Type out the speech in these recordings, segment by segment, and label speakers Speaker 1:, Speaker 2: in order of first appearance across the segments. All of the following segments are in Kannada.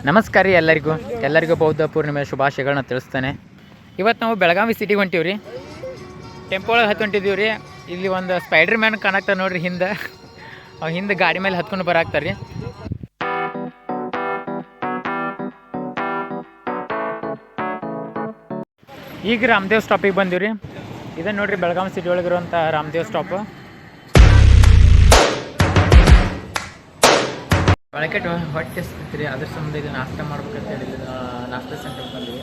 Speaker 1: ನಮಸ್ಕಾರ ರೀ ಎಲ್ಲರಿಗೂ. ಎಲ್ಲರಿಗೂ ಬೌದ್ಧ ಪೂರ್ಣಿಮೆ ಶುಭಾಶಯಗಳನ್ನ ತಿಳಿಸ್ತೇನೆ. ಇವತ್ತು ನಾವು ಬೆಳಗಾವಿ ಸಿಟಿಗೆ ಹೊಂಟೀವಿ ರೀ. ಟೆಂಪೋ ಒಳಗೆ ಹತ್ಕೊಂಡಿದ್ದೀವಿ ರೀ. ಇಲ್ಲಿ ಒಂದು ಸ್ಪೈಡರ್ ಮ್ಯಾನ್ ಕಾಣಕ್ತಾರೆ ನೋಡ್ರಿ ಹಿಂದೆ. ಅವ್ ಹಿಂದೆ ಗಾಡಿ ಮೇಲೆ ಹತ್ಕೊಂಡು ಬರಾಕ್ತಾರೆ ರೀ. ಈಗ ರಾಮದೇವ್ ಸ್ಟಾಪಿಗೆ ಬಂದೀವಿ ರೀ. ಇದನ್ನು ನೋಡ್ರಿ ಬೆಳಗಾವಿ ಸಿಟಿ ಒಳಗಿರುವಂಥ ರಾಮದೇವ್ ಸ್ಟಾಪು ಒಳಗೆ ಹೊಟ್ಟೆ ಎಸ್ತೈತ್ರಿ ಅದ್ರ ಸಂಬಂಧ ಇದು ನಾಷ್ಟ ಮಾಡ್ಬೇಕಂತ ಹೇಳಿ ನಾಷ್ಟ ಸೆಂಟರ್ಗೆ ಬಂದೀವಿ.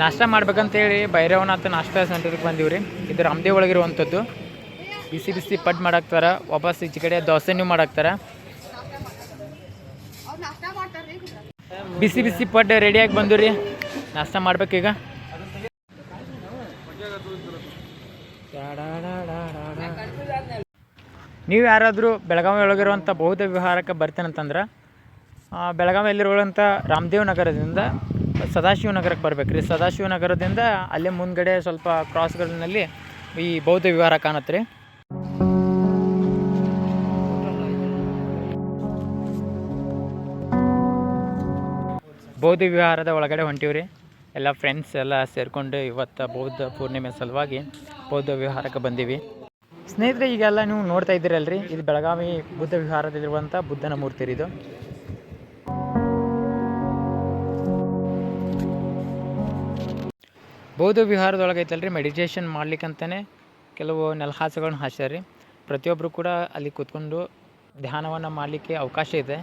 Speaker 1: ನಾಷ್ಟ ಮಾಡ್ಬೇಕಂತೇಳಿ ಭೈರವನಾಥ ನಾಷ್ಟ ಸೆಂಟರ್ಗೆ ಬಂದೀವಿ ರೀ ಇದು ರಾಮದೇವ್ ಒಳಗಿರುವಂಥದ್ದು. ಬಿಸಿ ಬಿಸಿ ಪಡ್ ಮಾಡಾಕ್ತಾರ, ವಾಪಸ್ ಈಚೆ ಕಡೆ ದೋಸೆನೂ ಮಾಡಾಕ್ತಾರ. ಬಿಸಿ ಬಿಸಿ ಪಡ್ ರೆಡಿಯಾಗಿ ಬಂದು ರೀ ನಾಷ್ಟ ಮಾಡ್ಬೇಕೀಗ ನೀವು ಯಾರಾದರೂ ಬೆಳಗಾವಿ ಒಳಗಿರುವಂಥ ಬೌದ್ಧ ವಿಹಾರಕ್ಕೆ ಬರ್ತೇನಂತಂದ್ರೆ ಬೆಳಗಾವಿಯಲ್ಲಿರುವಂಥ ರಾಮದೇವ್ ನಗರದಿಂದ ಸದಾಶಿವ ನಗರಕ್ಕೆ ಬರ್ಬೇಕು ರೀ ಸದಾಶಿವ ನಗರದಿಂದ ಅಲ್ಲೇ ಮುಂದ್ಗಡೆ ಸ್ವಲ್ಪ ಕ್ರಾಸ್ಗಳಲ್ಲಿ ಈ ಬೌದ್ಧ ವಿಹಾರ ಕಾಣತ್ತೆ ರೀ ಬೌದ್ಧ ವಿಹಾರದ ಒಳಗಡೆ ಹೊಂಟೀವಿ ಎಲ್ಲ ಫ್ರೆಂಡ್ಸ್ ಎಲ್ಲ ಸೇರಿಕೊಂಡು ಇವತ್ತು ಬೌದ್ಧ ಪೂರ್ಣಿಮೆ ಸಲುವಾಗಿ ಬೌದ್ಧ ವಿಹಾರಕ್ಕೆ ಬಂದೀವಿ. ಸ್ನೇಹಿತರೆ, ಈಗೆಲ್ಲ ನೀವು ನೋಡ್ತಾ ಇದ್ದೀರಲ್ರಿ, ಇದು ಬೆಳಗಾವಿ ಬುದ್ಧ ವಿಹಾರದಲ್ಲಿರುವಂಥ ಬುದ್ಧನ ಮೂರ್ತಿ ಇದು. ಬೌದ್ಧ ವಿಹಾರದೊಳಗೆ ಐತಲ್ರಿ ಮೆಡಿಟೇಷನ್ ಮಾಡ್ಲಿಕ್ಕಂತಾನೆ ಕೆಲವು ನೆಲಹಾಸಗಳನ್ನ ಹಾಸ್ಯಾರ. ರೀ ಪ್ರತಿಯೊಬ್ಬರು ಕೂಡ ಅಲ್ಲಿ ಕೂತ್ಕೊಂಡು ಧ್ಯಾನವನ್ನು ಮಾಡಲಿಕ್ಕೆ ಅವಕಾಶ ಇದೆ.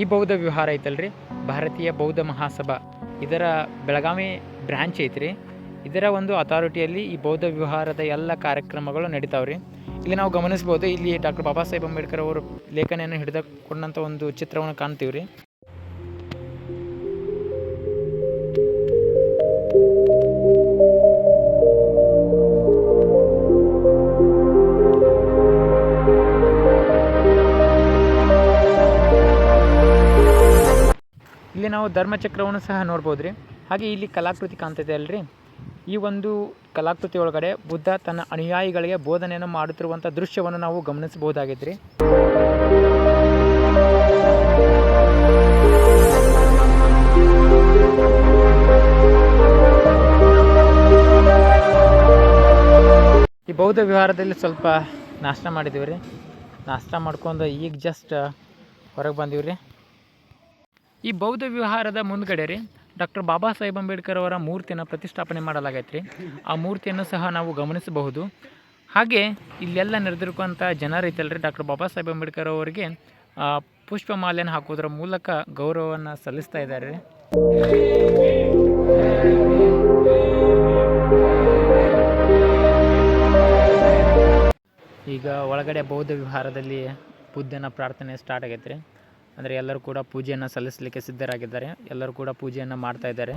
Speaker 1: ಈ ಬೌದ್ಧ ವಿಹಾರ ಐತಲ್ರಿ? ಭಾರತೀಯ ಬೌದ್ಧ ಮಹಾಸಭಾ. ಇದರ ಬೆಳಗಾವಿ ಬ್ರ್ಯಾಂಚ್ ಐತ್ರಿ. ಇದರ ಒಂದು ಅಥಾರಿಟಿಯಲ್ಲಿ ಈ ಬೌದ್ಧ ವಿಹಾರದ ಎಲ್ಲ ಕಾರ್ಯಕ್ರಮಗಳು ನಡೀತಾವ್ರಿ. ಇಲ್ಲಿ ನಾವು ಗಮನಿಸ್ಬೋದು, ಇಲ್ಲಿ ಡಾಕ್ಟರ್ ಬಾಬಾ ಸಾಹೇಬ್ ಅಂಬೇಡ್ಕರ್ ಅವರು ಲೇಖನೆಯನ್ನು ಹಿಡಿದುಕೊಂಡಂಥ ಒಂದು ಚಿತ್ರವನ್ನು ಕಾಣ್ತೀವಿ ರೀ ನಾವು ಧರ್ಮಚಕ್ರವನ್ನು ಸಹ ನೋಡ್ಬೋದು ರೀ ಹಾಗೆ ಇಲ್ಲಿ ಕಲಾಕೃತಿ ಕಾಣ್ತಿದೆ ಅಲ್ರಿ. ಈ ಒಂದು ಕಲಾಕೃತಿ ಒಳಗಡೆ ಬುದ್ಧ ತನ್ನ ಅನುಯಾಯಿಗಳಿಗೆ ಬೋಧನೆಯನ್ನು ಮಾಡುತ್ತಿರುವಂಥ ದೃಶ್ಯವನ್ನು ನಾವು ಗಮನಿಸಬಹುದಾಗಿದೆ ರೀ ಈ ಬೌದ್ಧ ವಿಹಾರದಲ್ಲಿ ಸ್ವಲ್ಪ ನಾಷ್ಟ ಮಾಡಿದ್ದೀವಿ ರೀ ನಾಷ್ಟ ಮಾಡ್ಕೊಂಡು ಈಗ ಜಸ್ಟ್ ಹೊರಗೆ ಬಂದೀವಿ ರೀ ಈ ಬೌದ್ಧ ವಿಹಾರದ ಮುಂದ್ಗಡೆ ರೀ, ಡಾಕ್ಟರ್ ಬಾಬಾ ಸಾಹೇಬ್ ಅಂಬೇಡ್ಕರ್ ಅವರ ಮೂರ್ತಿಯನ್ನು ಪ್ರತಿಷ್ಠಾಪನೆ ಮಾಡಲಾಗೈತೆ ರೀ. ಆ ಮೂರ್ತಿಯನ್ನು ಸಹ ನಾವು ಗಮನಿಸಬಹುದು. ಹಾಗೆ ಇಲ್ಲೆಲ್ಲ ನೆರೆದಿರುವಂಥ ಜನರೈತಲ್ಲ ರೀ ಡಾಕ್ಟರ್ ಬಾಬಾ ಸಾಹೇಬ್ ಅಂಬೇಡ್ಕರ್ ಅವರಿಗೆ ಪುಷ್ಪ ಪುಷ್ಪಮಾಲೆಯನ್ನು ಹಾಕೋದ್ರ ಮೂಲಕ ಗೌರವವನ್ನು ಸಲ್ಲಿಸ್ತಾ ಇದ್ದಾರೆ ಈಗ ಒಳಗಡೆ ಬೌದ್ಧ ವಿಹಾರದಲ್ಲಿ ಬುದ್ಧನ ಪ್ರಾರ್ಥನೆ ಸ್ಟಾರ್ಟ್ ಆಗೈತೆ ರೀ. ಅಂದರೆ ಎಲ್ಲರೂ ಕೂಡ ಪೂಜೆಯನ್ನು ಸಲ್ಲಿಸಲಿಕ್ಕೆ ಸಿದ್ಧರಾಗಿದ್ದಾರೆ. ಎಲ್ಲರೂ ಕೂಡ ಪೂಜೆಯನ್ನು ಮಾಡ್ತಾ ಇದ್ದಾರೆ.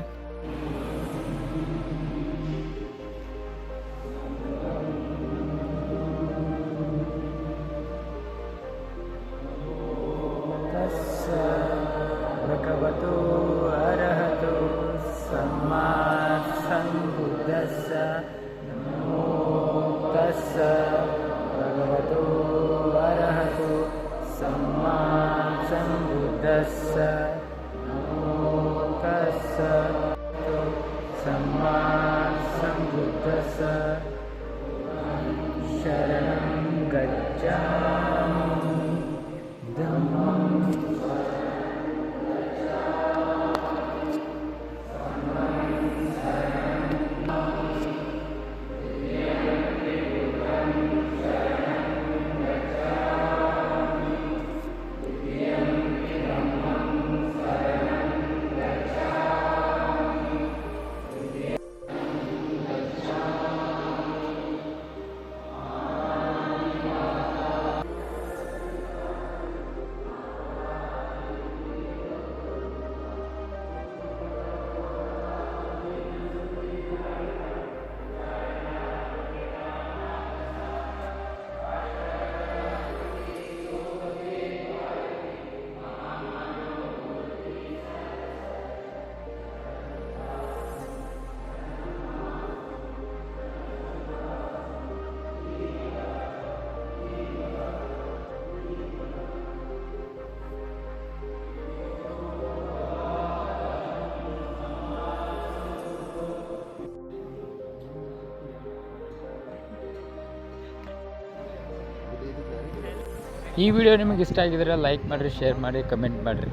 Speaker 1: तस्स नमो तस्स सम्मा सम्बुद्धस्स शरणं गच्छामि धम्मा ಈ ವಿಡಿಯೋ ನಿಮಗೆ ಇಷ್ಟ ಆಗಿದ್ರೆ ಲೈಕ್ ಮಾಡಿರಿ ಶೇರ್ ಮಾಡಿ ಕಮೆಂಟ್ ಮಾಡಿರಿ.